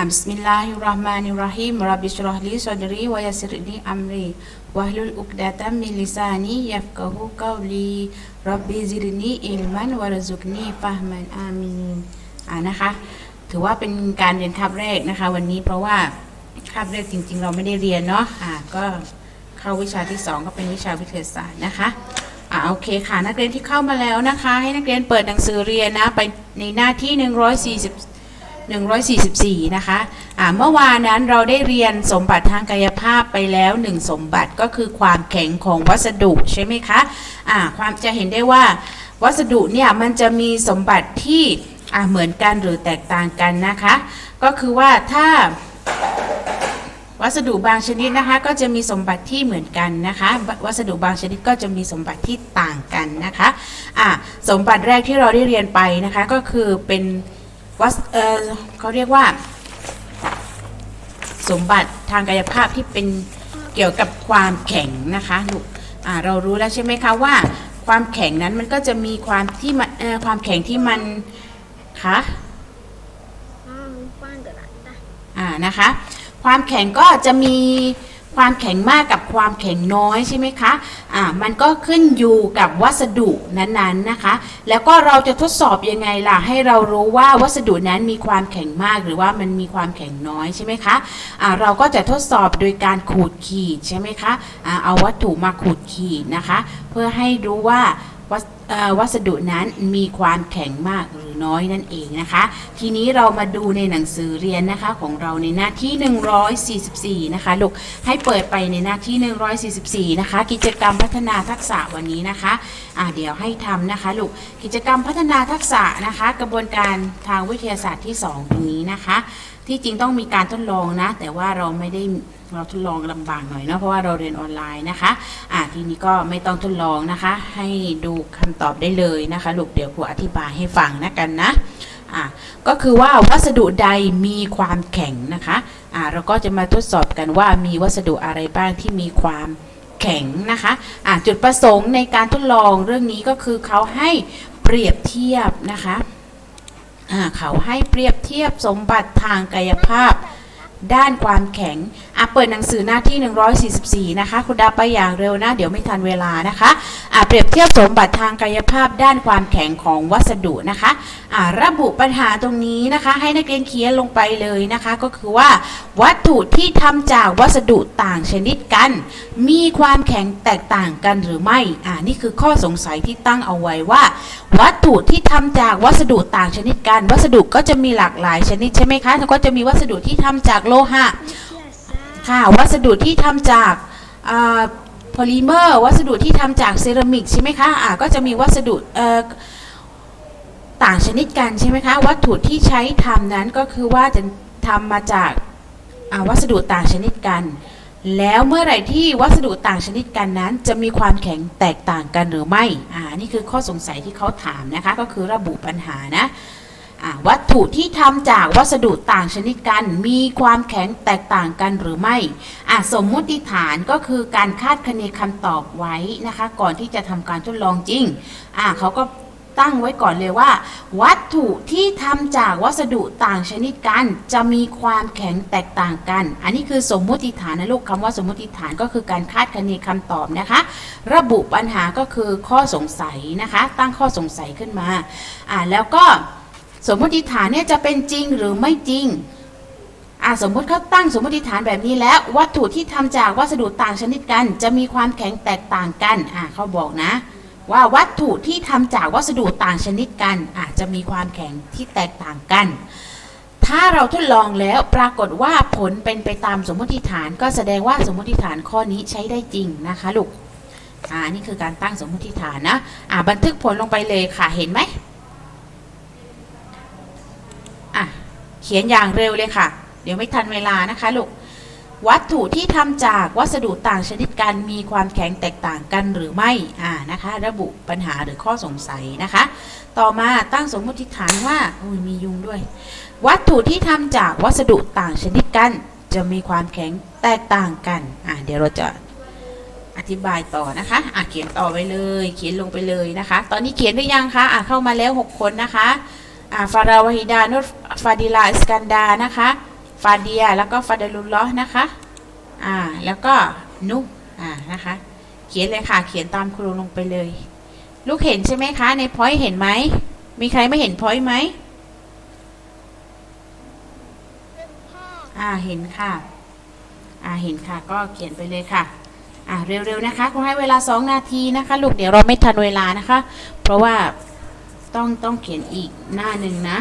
อะบิสมิลลาฮิรราะห์มานิรราะฮีมรับบิชรอฮลีซอดรีวะยัสริลีอัมรีวะฮลุลอุกดะตัมมิลิซานียัฟกะฮูกอลีรับบิซิรนีอิลมันวะรซุกนีฟะห์มันอามีนอ่านะคะ ถือว่าเป็นการเรียนคาบแรกนะคะ วันนี้เพราะว่าคาบแรกจริง ๆ เราไม่ได้เรียนเนาะอ่าก็เข้าวิชาที่สองก็เป็นวิชาวิทยาศาสตร์นะคะอ่าโอเคค่ะนักเรียนที่เข้ามาแล้วนะคะ ให้นักเรียนเปิดหนังสือเรียนนะไปในหน้าที่ 140 144 นะคะอ่าเมื่อวานนั้นเราได้เรียนสมบัติทางกายภาพไปแล้ว 1 สมบัติก็คือความแข็งของวัสดุใช่ไหมคะอ่าความจะเห็นได้ว่าวัสดุเนี่ยมันจะมีสมบัติที่เหมือนกันหรือแตกต่างกันนะคะ ก็คือว่าถ้าวัสดุบางชนิดนะคะก็จะมีสมบัติที่เหมือนกันนะคะ วัสดุบางชนิดก็จะมีสมบัติที่ต่างกันนะคะอ่าสมบัติแรกที่เราได้เรียนไปนะคะก็คือเป็น วัสเออเขาเรียกว่า สมบัติทางกายภาพที่เป็นเกี่ยวกับความแข็งนะคะลูกอ่าเรารู้แล้วใช่ไหมคะว่า ความแข็งนั้นมันก็จะมีความที่มันเอ่อความแข็งที่มันคะอืมกว้างเกินละได้อ่านะคะ ความแข็งก็จะมี ความแข็งมากกับความแข็งน้อยใช่ไหมคะอ่ามันก็ขึ้นอยู่กับวัสดุนั้นๆนะคะ แล้วก็เราจะทดสอบยังไงล่ะ ให้เรารู้ว่าวัสดุนั้นมีความแข็งมากหรือว่ามันมีความแข็งน้อยใช่ไหมคะอ่าเราก็จะทดสอบโดยการขูดขีดใช่ไหมคะอ่าเอาวัตถุมาขูดขีดนะคะ เพื่อให้รู้ว่า วัสเอ่อวัสดุนั้นมีความแข็งมากหรือน้อยนั่นเองนะคะ ทีนี้เรามาดูในหนังสือเรียนนะคะของเราในหน้าที่ 144 นะคะลูกให้เปิดไปในหน้าที่ 144 นะคะ กิจกรรมพัฒนาทักษะวันนี้นะคะเดี๋ยวให้ทำนะคะลูกกิจกรรมพัฒนาทักษะนะคะ กระบวนการทางวิทยาศาสตร์ที่ 2 ตรงนี้นะคะ ที่จริงต้องมีการทดลองนะ แต่ว่าเราไม่ได้เราทดลองลำบากหน่อยเนาะเพราะว่าเราเรียนออนไลน์นะคะอ่าทีนี้ก็ไม่ต้องทดลองนะคะ ให้ดูคำตอบได้เลยนะคะลูกเดี๋ยวครูอธิบายให้ฟังนะกันนะอ่าก็คือว่าวัสดุใดมีความแข็งนะคะอ่าเราก็จะมาทดสอบกันว่ามีวัสดุอะไรบ้างที่มีความแข็งนะคะอ่าจุดประสงค์ในการทดลองเรื่องนี้ก็คือเขาให้เปรียบเทียบนะคะ เขาให้เปรียบเทียบสมบัติทางกายภาพ ด้านความแข็งอะเปิดหนังสือหน้าที่ 144 นะคะ คุณดาไปอย่างเร็วนะ เดี๋ยวไม่ทันเวลานะคะอะเปรียบเทียบสมบัติทางกายภาพด้านความแข็งของวัสดุนะคะอะระบุปัญหาตรงนี้นะคะ ให้นักเรียนเขียนลงไปเลยนะคะ ก็คือว่า วัตถุที่ทำจากวัสดุต่างชนิดกัน มีความแข็งแตกต่างกันหรือไม่อ่านี่คือข้อสงสัยที่ตั้งเอาไว้ว่า วัตถุที่ทำจากวัสดุต่างชนิดกัน วัสดุก็จะมีหลากหลายชนิดใช่ไหมคะแล้วก็จะมีวัสดุที่ทำจากโลหะ ค่ะ วัสดุที่ทำจากโพลิเมอร์ วัสดุที่ทำจากเซรามิกใช่ไหมคะอ่าก็จะมีวัสดุต่างชนิดกันใช่ไหมคะ วัตถุที่ใช้ทำนั้นก็คือว่าจะทำมาจากวัสดุต่างชนิดกัน แล้วเมื่อไหร่ที่วัสดุต่างชนิดกันนั้น จะมีความแข็งแตกต่างกันหรือไม่ อ่า นี่คือข้อสงสัยที่เขาถามนะคะ ก็คือระบุปัญหานะ อ่าวัตถุที่ทำจากวัสดุต่างชนิดกันมีความแข็งแตกต่างกันหรือไม่อ่าสมมุติฐานก็คือการคาดคะเนคำตอบไว้นะคะ ก่อนที่จะทำการทดลองจริงอ่าเขาก็ตั้งไว้ก่อนเลยว่า วัตถุที่ทำจากวัสดุต่างชนิดกัน จะมีความแข็งแตกต่างกัน อันนี้คือสมมุติฐานนะลูกคำว่าสมมุติฐานก็คือการคาดคะเนคำตอบนะคะ ระบุปัญหาก็คือข้อสงสัยนะคะ ตั้งข้อสงสัยขึ้นมาอ่าแล้วก็ สมมติฐานเนี่ยจะเป็นจริงหรือไม่จริงอ่าสมมติเขาตั้งสมมติฐานแบบนี้แล้ว วัตถุที่ทำจากวัสดุต่างชนิดกัน จะมีความแข็งแตกต่างกันอ่าเขาบอกนะ ว่าวัตถุที่ทำจากวัสดุต่างชนิดกันอาจจะมีความแข็งที่แตกต่างกัน ถ้าเราทดลองแล้วปรากฏว่าผลเป็นไปตามสมมติฐานก็แสดงว่าสมมติฐานข้อนี้ใช้ได้จริงนะคะลูกอ่านี่คือการตั้งสมมติฐานนะอ่าบันทึกผลลงไปเลยค่ะเห็นไหม อะ เขียนอย่างเร็วเลยค่ะ เดี๋ยวไม่ทันเวลานะคะลูกวัตถุที่ทำจากวัสดุต่างชนิดกันมีความแข็งแตกต่างกันหรือไม่อ่านะคะ ระบุปัญหาหรือข้อสงสัยนะคะ ต่อมาตั้งสมมติฐานว่าอุ้ยมียุงด้วย วัตถุที่ทำจากวัสดุต่างชนิดกัน จะมีความแข็งแตกต่างกันอ่าเดี๋ยวเราจะอธิบายต่อนะคะอะเขียนต่อไปเลย เขียนลงไปเลยนะคะ ตอนนี้เขียนได้ยังคะอะเข้ามาแล้ว 6 คนนะคะ อ่าฟาราวฮิดานุฟาดิลาอิสกันดานะคะฟาเดียแล้วก็ฟาเดลุลลอนะคะอ่าแล้วก็นุอ่านะคะเขียนเลยค่ะเขียนตามครูลงไปเลย ลูกเห็นใช่ไหมคะ ในพอยต์เห็นไหมมีใครไม่เห็นพอยต์ไหมอ่าเห็นค่ะอ่าเห็นค่ะก็เขียนไปเลยค่ะอ่าเร็วๆนะคะครูให้เวลาสองนาทีนะคะ ลูกเดี๋ยวเราไม่ทันเวลานะคะ เพราะว่า ต้องต้องเขียนอีกหน้าหนึ่งนะ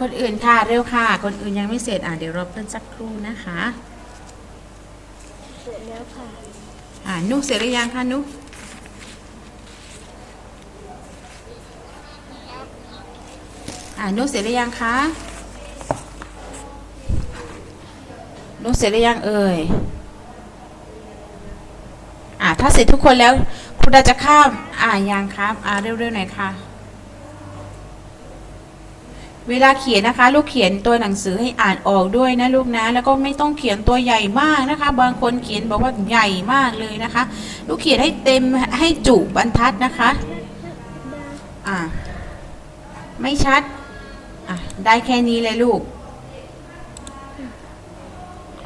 คนอื่นค่ะเร็วค่ะ คนอื่นยังไม่เสร็จอ่าเดี๋ยวรอเพื่อนสักครู่นะคะเสร็จแล้วค่ะอ่านุเสร็จหรือยังคะนุอ่านุเสร็จหรือยังคะนุเสร็จหรือยังเอ่ยอ่าถ้าเสร็จทุกคนแล้วครูดาจะข้ามอ่ายังครับอ่าเร็วๆหน่อยค่ะ เวลาเขียนนะคะ ลูกเขียนตัวหนังสือให้อ่านออกด้วยนะลูกนะ แล้วก็ไม่ต้องเขียนตัวใหญ่มากนะคะ บางคนเขียนบอกว่าใหญ่มากเลยนะคะ ลูกเขียนให้เต็มให้จุบรรทัดนะคะอ่าไม่ชัดอะได้แค่นี้เลยลูก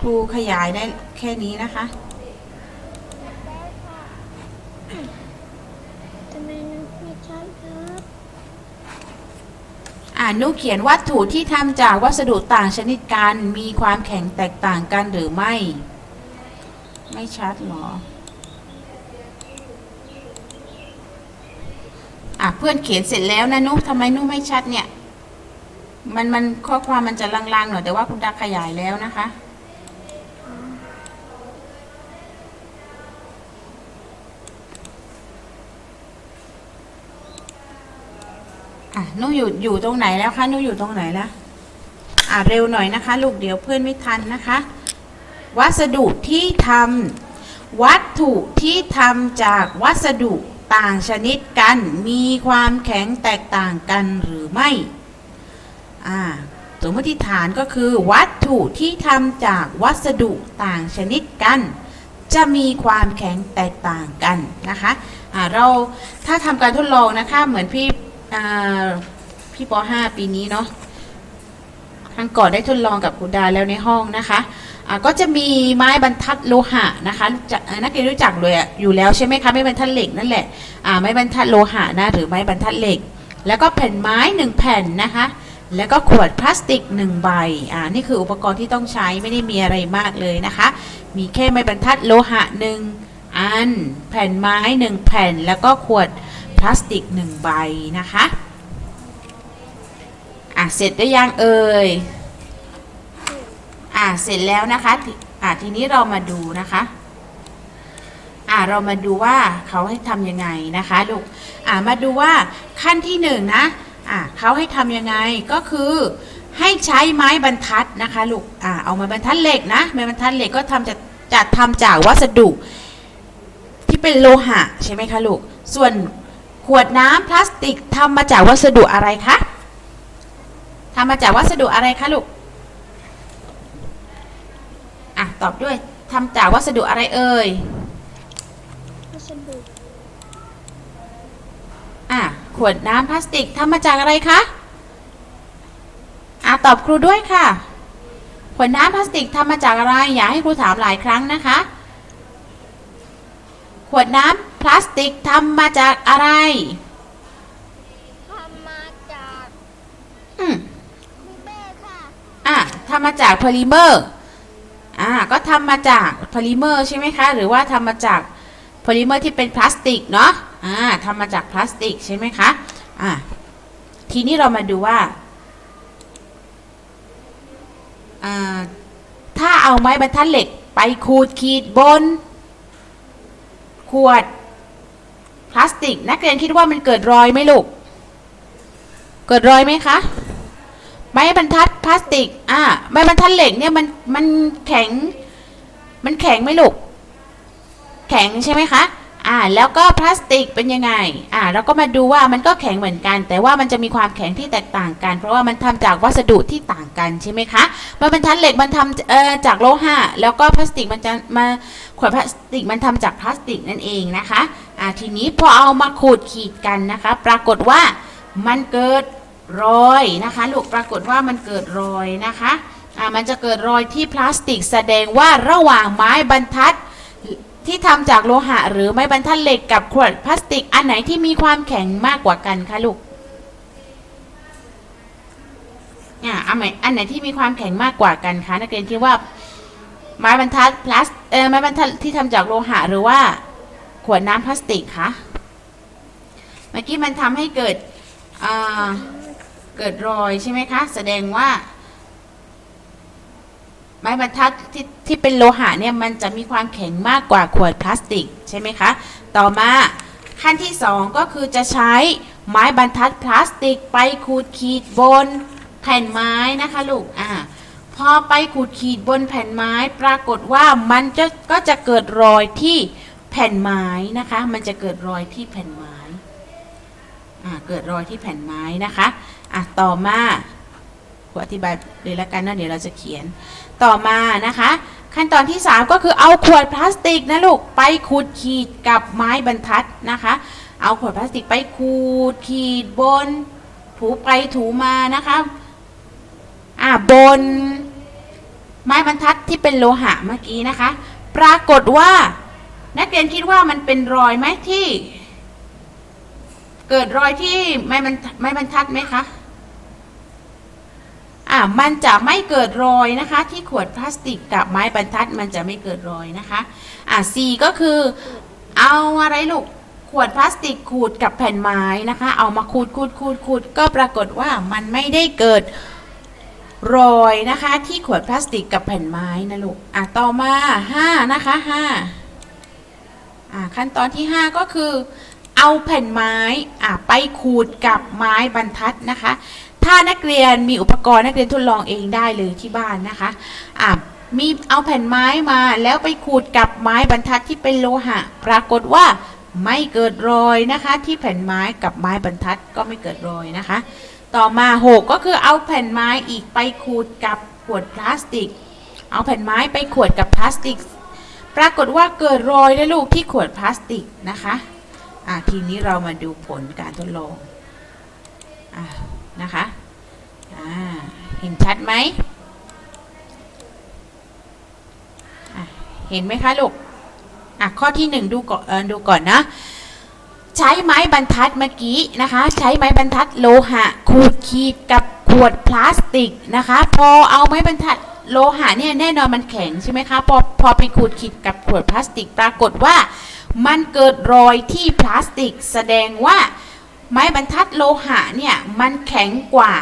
ครูขยายได้แค่นี้นะคะ ทำไมนึกไม่ชัดครับ อนุเขียนวัตถุที่ทำจากวัสดุต่างชนิดกันมีความแข็งแตกต่างกันหรือไม่ ไม่ชัดเหรออะเพื่อนเขียนเสร็จแล้วนะนุ๊ทำไมนุ๊ไม่ชัดเนี่ย มันมันข้อความมันจะลางๆหน่อยแต่ว่าคุณดาขยายแล้วนะคะ อะนุอยู่อยู่ตรงไหนแล้วคะนุอยู่ตรงไหนแล้วอะเร็วหน่อยนะคะ ลูกเดี๋ยวเพื่อนไม่ทันนะคะ วัสดุที่ทำวัตถุที่ทำจากวัสดุต่างชนิดกัน มีความแข็งแตกต่างกันหรือไม่อ่าสมมติฐานก็คือ วัตถุที่ทำจากวัสดุต่างชนิดกัน จะมีความแข็งแตกต่างกันนะคะอ่าเราถ้าทำการทดลองนะคะเหมือนพี่ อ่าพี่ป .5 ปีนี้เนาะครั้งก่อนได้ทดลองกับคุณดาแล้วในห้องนะคะก็จะมีไม้บรรทัดโลหะนะคะนักเรียนรู้จักเลยอยู่แล้วใช่ไหมคะไม้บรรทัดเหล็กนั่นแหละไม้บรรทัดโลหะนะหรือไม้บรรทัดเหล็ก แล้วก็แผ่นไม้หนึ่งแผ่นนะคะ แล้วก็ขวดพลาสติกหนึ่งใบอ่านี่คืออุปกรณ์ที่ต้องใช้ไม่ได้มีอะไรมากเลยนะคะ มีแค่ไม้บรรทัดโลหะหนึ่งอัน แผ่นไม้หนึ่งแผ่นแล้วก็ขวด พลาสติกหนึ่งใบนะคะอะเสร็จหรือยังเอ่ยอะเสร็จแล้วนะคะอะทีนี้เรามาดูนะคะอะเรามาดูว่าเขาให้ทำยังไงนะคะลูกอะมาดูว่าขั้นที่หนึ่งนะอะเขาให้ทำยังไงก็คือให้ใช้ไม้บรรทัดนะคะลูกอะเอาไม้บรรทัดเหล็กนะไม้บรรทัดเหล็กก็ทำจะจะทำจากวัสดุที่เป็นโลหะใช่ไหมคะลูกส่วน ขวดน้ำพลาสติกทำมาจากวัสดุอะไรคะทำมาจากวัสดุอะไรคะลูก อะ ตอบด้วยทำจากวัสดุอะไรเอ่ย วัสดุ อะ ขวดน้ำพลาสติกทำมาจากอะไรคะ อะ ตอบครูด้วยค่ะ ขวดน้ำพลาสติกทำมาจากอะไร อยากให้ครูถามหลายครั้งนะคะ ขวดน้ำ พลาสติกทำมาจากอะไร ทำมาจากอืมคูเบ้ค่ะ อะทำมาจากโพลิเมอร์ อ่า ก็ทำมาจากโพลิเมอร์ใช่ไหมคะ หรือว่าทำมาจากโพลิเมอร์ที่เป็นพลาสติกเนาะ อ่าทำมาจากพลาสติกใช่ไหมคะ อ่าทีนี้เรามาดูว่า อ่า ถ้าเอาไม้บรรทัดเหล็กไปขูดขีดบน ขวด พลาสติก นักเรียนคิดว่ามันเกิดรอยไหมลูก เกิดรอยไหมคะไม้บรรทัดพลาสติก อ่าไม้บรรทัดเหล็กเนี่ยมันมันแข็ง มันแข็งไหมลูก แข็งใช่ไหมคะ อ่า แล้วก็พลาสติกเป็นยังไง อ่า เราก็มาดูว่ามันก็แข็งเหมือนกัน แต่ว่ามันจะมีความแข็งที่แตกต่างกัน เพราะว่ามันทำจากวัสดุที่ต่างกันใช่ไหมคะไม้บรรทัดเหล็กมันทำเอ่อจากโลหะ แล้วก็พลาสติกมันจะมาขวดพลาสติกมันทำจากพลาสติกนั่นเองนะคะ อ่าทีนี้พอเอามาขูดขีดกันนะคะ ปรากฏว่ามันเกิดรอยนะคะลูกปรากฏว่ามันเกิดรอยนะคะอ่ามันจะเกิดรอยที่พลาสติกแสดงว่าระหว่างไม้บรรทัดที่ทำจากโลหะ หรือไม้บรรทัดเหล็กกับขวดพลาสติกอันไหนที่มีความแข็งมากกว่ากันคะลูกอ่าอันไหนอันไหนที่มีความแข็งมากกว่ากันคะนักเรียนคิดว่าไม้บรรทัดพลาสเออไม้บรรทัดที่ทำจากโลหะหรือว่า ขวดน้ำพลาสติกคะเมื่อกี้มันทำให้เกิดเกิดรอยใช่ไหมคะ แสดงว่า ไม้บรรทัดที่ที่เป็นโลหะเนี่ยมันจะมีความแข็งมากกว่าขวดพลาสติกใช่ไหมคะ ต่อมาขั้นที่สองก็คือจะใช้ไม้บรรทัดพลาสติกไปขูดขีดบนแผ่นไม้นะคะลูกอ่าพอไปขูดขีดบนแผ่นไม้ปรากฏว่ามันจะก็จะเกิดรอยที่ แผ่นไม้นะคะ มันจะเกิดรอยที่แผ่นไม้อ่าเกิดรอยที่แผ่นไม้นะคะอะต่อมาขออธิบายเลยละกันนะเดี๋ยวเราจะเขียนต่อมานะคะ ขั้นตอนที่ 3 ก็คือเอาขวดพลาสติกนะลูกไปขูดขีดกับไม้บรรทัดนะคะ เอาขวดพลาสติกไปขูดขีดบน ถูไปถูมานะคะอ่าบนไม้บรรทัดที่เป็นโลหะเมื่อกี้นะคะ ปรากฏว่า นักเรียนคิดว่ามันเป็นรอยไหมที่ เกิดรอยที่ไม้บรรทัดไม้บรรทัดไหมคะอ่ามันจะไม่เกิดรอยนะคะ ที่ขวดพลาสติกกับไม้บรรทัดมันจะไม่เกิดรอยนะคะอ่า C ก็คือ เอาอะไรลูกขวดพลาสติกขูดกับแผ่นไม้นะคะ เอามาขูดขูดขูดขูดก็ปรากฏว่ามันไม่ได้เกิดรอยนะคะ ที่ขวดพลาสติกกับแผ่นไม้นะลูกอะต่อมา5นะคะ5 อ่าขั้นตอนที่ 5 ก็คือ เอาแผ่นไม้อะไปขูดกับไม้บรรทัดนะคะ ถ้านักเรียนมีอุปกรณ์นักเรียนทดลองเองได้เลยที่บ้านนะคะอะมีเอาแผ่นไม้มาแล้วไปขูดกับไม้บรรทัดที่เป็นโลหะ ปรากฏว่าไม่เกิดรอยนะคะ ที่แผ่นไม้กับไม้บรรทัดก็ไม่เกิดรอยนะคะ ต่อมาหกก็คือเอาแผ่นไม้อีกไปขูดกับขวดพลาสติก เอาแผ่นไม้ไปขวดกับพลาสติก ปรากฏว่าเกิดรอยและลูกที่ขวดพลาสติกนะคะอะทีนี้เรามาดูผลการทดลองอะนะคะอ่าเห็นชัดไหมอะเห็นไหมคะลูกอะข้อที่หนึ่งดูก่อนดูก่อนนะ ใช้ไม้บรรทัดเมื่อกี้นะคะ ใช้ไม้บรรทัดโลหะขูดขีดกับขวดพลาสติกนะคะ พอเอาไม้บรรทัดโลหะเนี่ยแน่นอนมันแข็งใช่ไหมคะพอพอไปขูดขีดกับขวดพลาสติกปรากฏว่า มันเกิดรอยที่พลาสติก แสดงว่าไม้บรรทัดโลหะเนี่ยมันแข็งกว่า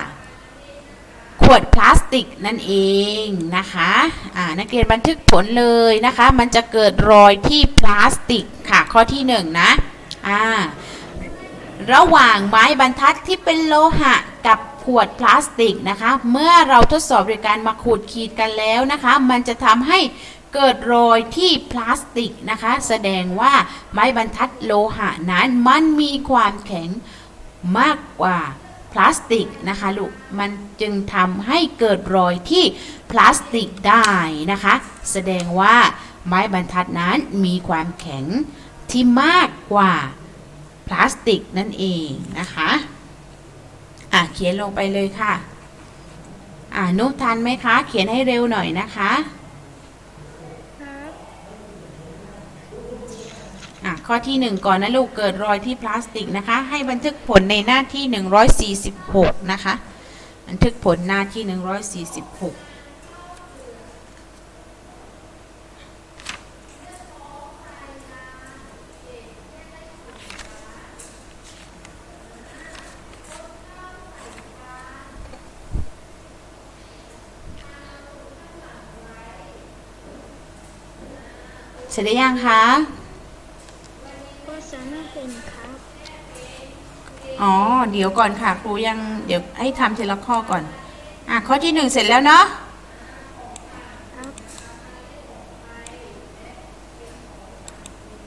ขวดพลาสติกนั่นเองนะคะอ่านักเรียนบันทึกผลเลยนะคะ มันจะเกิดรอยที่พลาสติกค่ะข้อที่หนึ่งนะ อ่าระหว่างไม้บรรทัดที่เป็นโลหะกับขวดพลาสติกนะคะ เมื่อเราทดสอบโดยการมาขูดขีดกันแล้วนะคะ มันจะทำให้เกิดรอยที่พลาสติกนะคะ แสดงว่าไม้บรรทัดโลหะนั้นมันมีความแข็งมากกว่าพลาสติกนะคะลูก มันจึงทำให้เกิดรอยที่พลาสติกได้นะคะ แสดงว่าไม้บรรทัดนั้นมีความแข็ง ที่มากกว่าพลาสติกนั่นเองนะคะ อะเขียนลงไปเลยค่ะ อ่านุทันไหมคะ เขียนให้เร็วหน่อยนะคะครับอะข้อที่หนึ่งก่อนนะลูกเกิดรอยที่พลาสติกนะคะ ให้บันทึกผลในหน้าที่ 146 นะคะ บันทึกผลหน้าที่ 146 เสร็จหรือยังคะข้อสามไม่เป็นครับ อ๋อ เดี๋ยวก่อนค่ะ ครูยังเดี๋ยวให้ทำทีละข้อก่อน อะ ข้อที่หนึ่งเสร็จแล้วเนาะครับ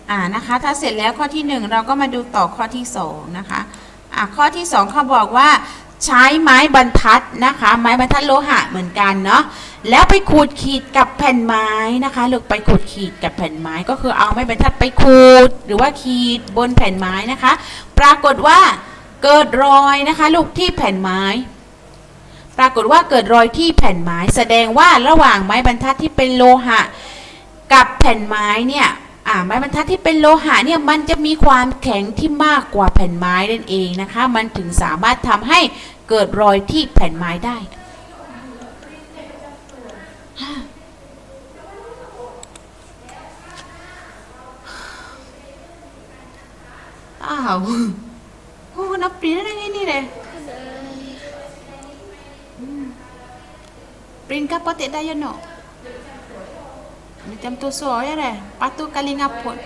อ่านะคะ ถ้าเสร็จแล้วข้อที่หนึ่งเราก็มาดูต่อข้อที่สองนะคะอ่าข้อที่สองเขาบอกว่าใช้ไม้บรรทัดนะคะ ไม้บรรทัดโลหะเหมือนกันเนาะ แล้วไปขูดขีดกับแผ่นไม้นะคะลูกไปขูดขีดกับแผ่นไม้ก็คือเอาไม้บรรทัดไปขูด หรือว่าขีดบนแผ่นไม้นะคะ ปรากฏว่าเกิดรอยนะคะลูกที่แผ่นไม้ ปรากฏว่าเกิดรอยที่แผ่นไม้ แสดงว่าระหว่างไม้บรรทัดที่เป็นโลหะ กับแผ่นไม้เนี่ยอ่าไม้บรรทัดที่เป็นโลหะเนี่ยมันจะมีความแข็งที่มากกว่าแผ่นไม้นั่นเองนะคะ มันถึงสามารถทำให้เกิดรอยที่แผ่นไม้ได้ อ้าวโอ้นับปรีได้ไงนี่เลยปริ้นกับปติได้ยังเนาะมีจำตัวสวยอะไรปัตุกาลิงาพด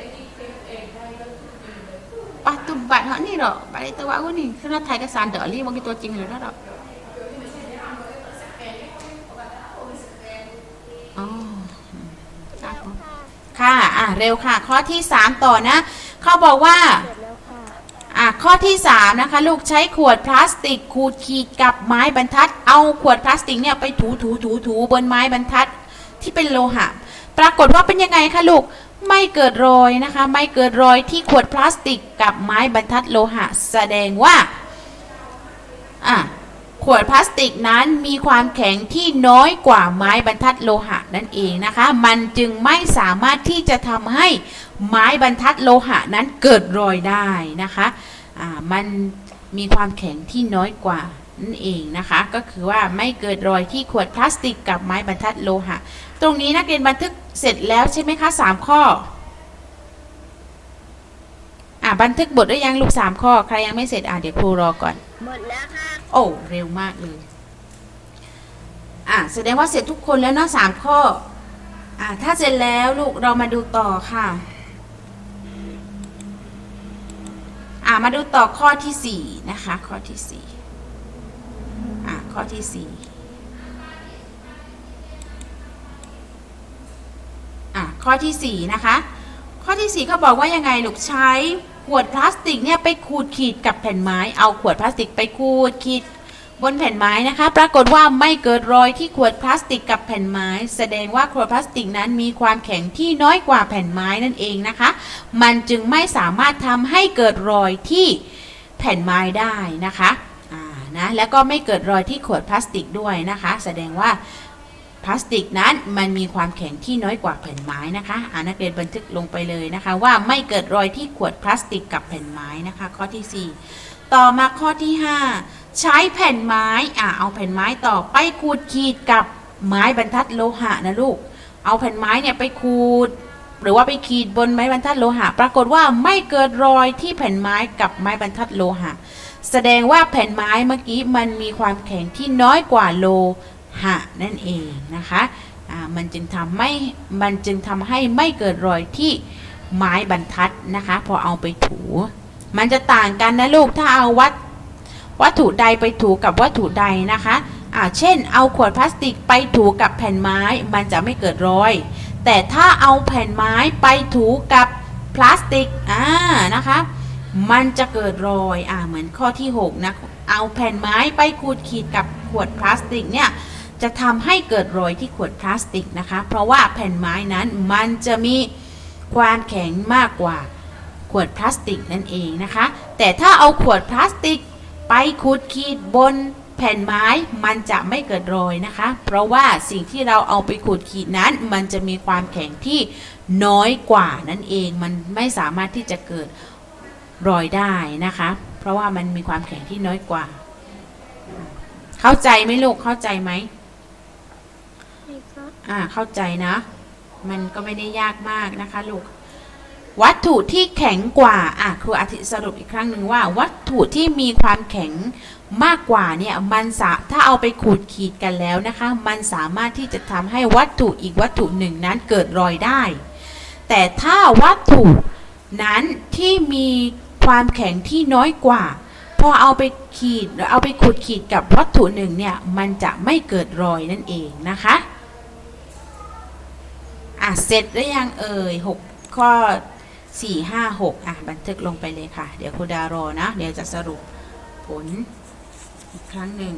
ปัตุบัตรเขานี่หรอบัตรไอตัวอ้นี่คือนัดไทยกับสารเดอร์ลี่มันคือตัวจริงหรือเปล่าค่ะ อะ เร็วค่ะ ข้อที่สามต่อนะ เขาบอกว่า ข้อที่ 3 นะคะ ลูกใช้ขวดพลาสติกขูดขีดกับไม้บรรทัด เอาขวดพลาสติกเนี่ยไปถูถูถูถูบนไม้บรรทัดที่เป็นโลหะ ปรากฏว่าเป็นยังไงคะลูกไม่เกิดรอยนะคะ ไม่เกิดรอยที่ขวดพลาสติกกับไม้บรรทัดโลหะ แสดงว่าอะขวดพลาสติกนั้นมีความแข็งที่น้อยกว่าไม้บรรทัดโลหะนั่นเองนะคะ มันจึงไม่สามารถที่จะทำให้ไม้บรรทัดโลหะนั้นเกิดรอยได้นะคะ มันมีความแข็งที่น้อยกว่านั่นเองนะคะ ก็คือว่าไม่เกิดรอยที่ขวดพลาสติกกับไม้บรรทัดโลหะ ตรงนี้นักเรียนบันทึกเสร็จแล้วใช่ไหมคะสามข้ออ่าบันทึกบทได้ยังลูกสามข้อ ใครยังไม่เสร็จอ่าเดี๋ยวครูรอก่อนหมดแล้วค่ะโอ้เร็วมากเลยอ่าแสดงว่าเสร็จทุกคนแล้วเนาะสามข้ออ่าถ้าเสร็จแล้วลูกเรามาดูต่อค่ะ อ่ามาดูต่อข้อที่สี่นะคะ ข้อที่สี่อ่าข้อที่สี่อ่าข้อที่สี่นะคะ ข้อที่สี่เขาบอกว่ายังไงลูกใช้ขวดพลาสติกเนี่ยไปขูดขีดกับแผ่นไม้ เอาขวดพลาสติกไปขูดขีด บนแผ่นไม้นะคะ ปรากฏว่าไม่เกิดรอยที่ขวดพลาสติกกับแผ่นไม้ แสดงว่าขวดพลาสติกนั้นมีความแข็งที่น้อยกว่าแผ่นไม้นั่นเองนะคะ มันจึงไม่สามารถทำให้เกิดรอยที่แผ่นไม้ได้นะคะอ่านะแล้วก็ไม่เกิดรอยที่ขวดพลาสติกด้วยนะคะ แสดงว่าพลาสติกนั้นมันมีความแข็งที่น้อยกว่าแผ่นไม้นะคะอ่านักเรียนบันทึกลงไปเลยนะคะ ว่าไม่เกิดรอยที่ขวดพลาสติกกับแผ่นไม้นะคะ ข้อที่ 4 ต่อมาข้อที่ 5 ใช้แผ่นไม้อ่าเอาแผ่นไม้ต่อไปขูดขีดกับไม้บรรทัดโลหะนะลูก เอาแผ่นไม้เนี่ยไปขูด หรือว่าไปขีดบนไม้บรรทัดโลหะ ปรากฏว่าไม่เกิดรอยที่แผ่นไม้กับไม้บรรทัดโลหะ แสดงว่าแผ่นไม้เมื่อกี้มันมีความแข็งที่น้อยกว่าโลหะนั่นเองนะคะอ่ามันจึงทำไม่มันจึงทำให้ไม่เกิดรอยที่ไม้บรรทัดนะคะ พอเอาไปถู มันจะต่างกันนะลูกถ้าเอาวัต วัตถุใดไปถูกับวัตถุใดนะคะอ่าเช่น เอาขวดพลาสติกไปถูกับแผ่นไม้มันจะไม่เกิดรอย แต่ถ้าเอาแผ่นไม้ไปถูกับพลาสติกอ่านะคะมันจะเกิดรอยอ่าเหมือนข้อที่6นะเอาแผ่นไม้ไปขูดขีดกับขวดพลาสติกเนี่ยจะทำให้เกิดรอยที่ขวดพลาสติกนะคะ เพราะว่าแผ่นไม้นั้นมันจะมีความแข็งมากกว่าขวดพลาสติกนั่นเองนะคะ แต่ถ้าเอาขวดพลาสติก ไปขูดขีดบนแผ่นไม้มันจะไม่เกิดรอยนะคะ เพราะว่าสิ่งที่เราเอาไปขูดขีดนั้น มันจะมีความแข็งที่น้อยกว่านั่นเองมันไม่สามารถที่จะเกิดรอยได้นะคะ เพราะว่ามันมีความแข็งที่น้อยกว่า เข้าใจไหมลูกเข้าใจไหมนี่ครับอ่าเข้าใจนะ มันก็ไม่ได้ยากมากนะคะลูก วัตถุที่แข็งกว่าอะครูอธิสรุปอีกครั้งหนึ่งว่า วัตถุที่มีความแข็งมากกว่าเนี่ยมันสาถ้าเอาไปขูดขีดกันแล้วนะคะ มันสามารถที่จะทำให้วัตถุอีกวัตถุหนึ่งนั้นเกิดรอยได้ แต่ถ้าวัตถุนั้นที่มีความแข็งที่น้อยกว่าพอเอาไปขีดหรือเอาไปขุดขีดกับวัตถุหนึ่งเนี่ยมันจะไม่เกิดรอยนั่นเองนะคะอะเสร็จแล้วยังเอ่ยหกข้อ สี่ห้าหกอะบันทึกลงไปเลยค่ะ เดี๋ยวครูดารอนะ เดี๋ยวจะสรุปผลอีกครั้งหนึ่ง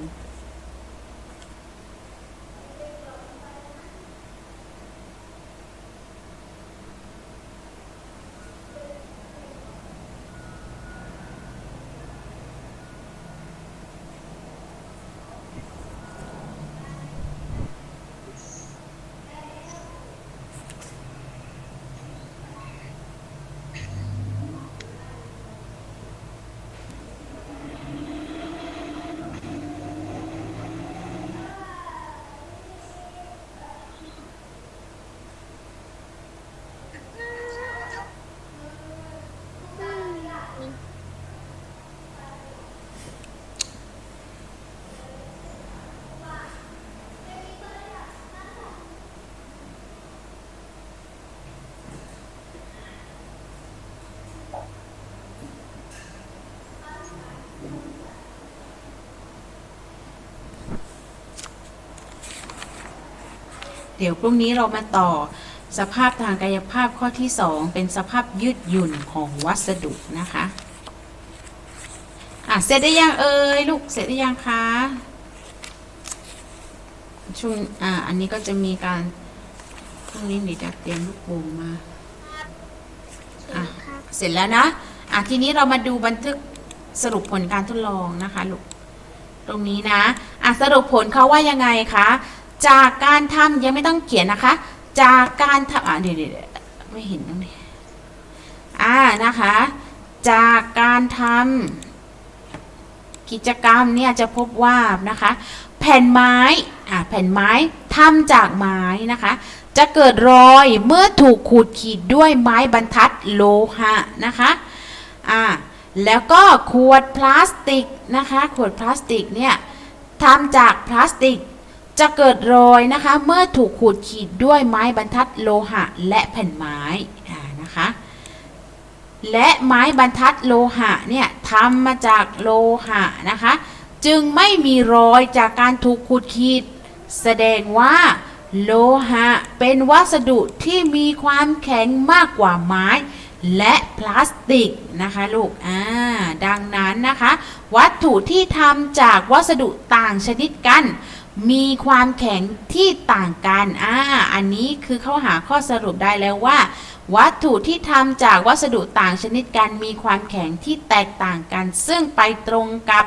เดี๋ยวพรุ่งนี้เรามาต่อสภาพทางกายภาพข้อที่ 2 เป็นสภาพยืดหยุ่นของวัสดุนะคะอะเสร็จได้ยังเอ่ยลูกเสร็จได้ยังคะช่วงอ่าอันนี้ก็จะมีการพรุ่งนี้เดี๋ยวจะเตรียมลูกโป่งมาอะเสร็จแล้วนะอะทีนี้เรามาดูบันทึกสรุปผลการทดลองนะคะลูกตรงนี้นะอะสรุปผลเขาว่ายังไงคะ จากการทำยังไม่ต้องเขียนนะคะ จากการทำอะเดี๋ยวไม่เห็นตรงนี้อ่านะคะ จากการทำกิจกรรมเนี่ยจะพบว่านะคะ แผ่นไม้อ่าแผ่นไม้ทำจากไม้นะคะ จะเกิดรอยเมื่อถูกขูดขีดด้วยไม้บรรทัดโลหะนะคะอ่าแล้วก็ขวดพลาสติกนะคะ ขวดพลาสติกเนี่ยทำจากพลาสติก จะเกิดรอยนะคะเมื่อถูกขูดขีดด้วยไม้บรรทัดโลหะและแผ่นไม้นะคะ และไม้บรรทัดโลหะเนี่ยทำมาจากโลหะนะคะ จึงไม่มีรอยจากการถูกขูดขีด แสดงว่าโลหะเป็นวัสดุที่มีความแข็งมากกว่าไม้และพลาสติกนะคะลูก อ่า ดังนั้นนะคะ วัตถุที่ทำจากวัสดุต่างชนิดกัน มีความแข็งที่ต่างกัน อ่า อันนี้คือเขาหาข้อสรุปได้แล้วว่า วัตถุที่ทำจากวัสดุต่างชนิดกันมีความแข็งที่แตกต่างกัน ซึ่งไปตรงกับ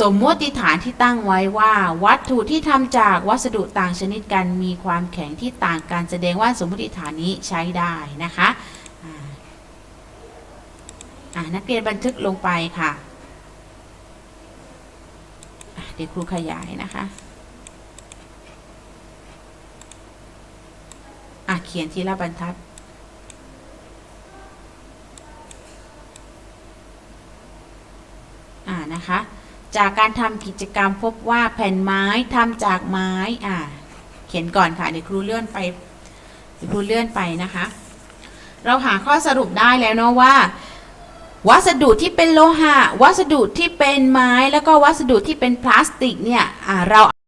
สมมติฐานที่ตั้งไว้ว่า วัตถุที่ทำจากวัสดุต่างชนิดกันมีความแข็งที่ต่างกัน แสดงว่าสมมติฐานนี้ใช้ได้นะคะอ่านักเรียนบันทึกลงไปค่ะ ดี๋ยวครูขยายนะคะอะเขียนทีละบรรทัดอ่านะคะ จากการทำกิจกรรมพบว่าแผ่นไม้ทำจากไม้อ่าเขียนก่อนค่ะเดี๋ยวครูเลื่อนไปเดี๋ยวครูเลื่อนไปนะคะ เราหาข้อสรุปได้แล้วเนาะว่า วัสดุที่เป็นโลหะ วัสดุที่เป็นไม้ แล้วก็วัสดุที่เป็นพลาสติกเนี่ยเรา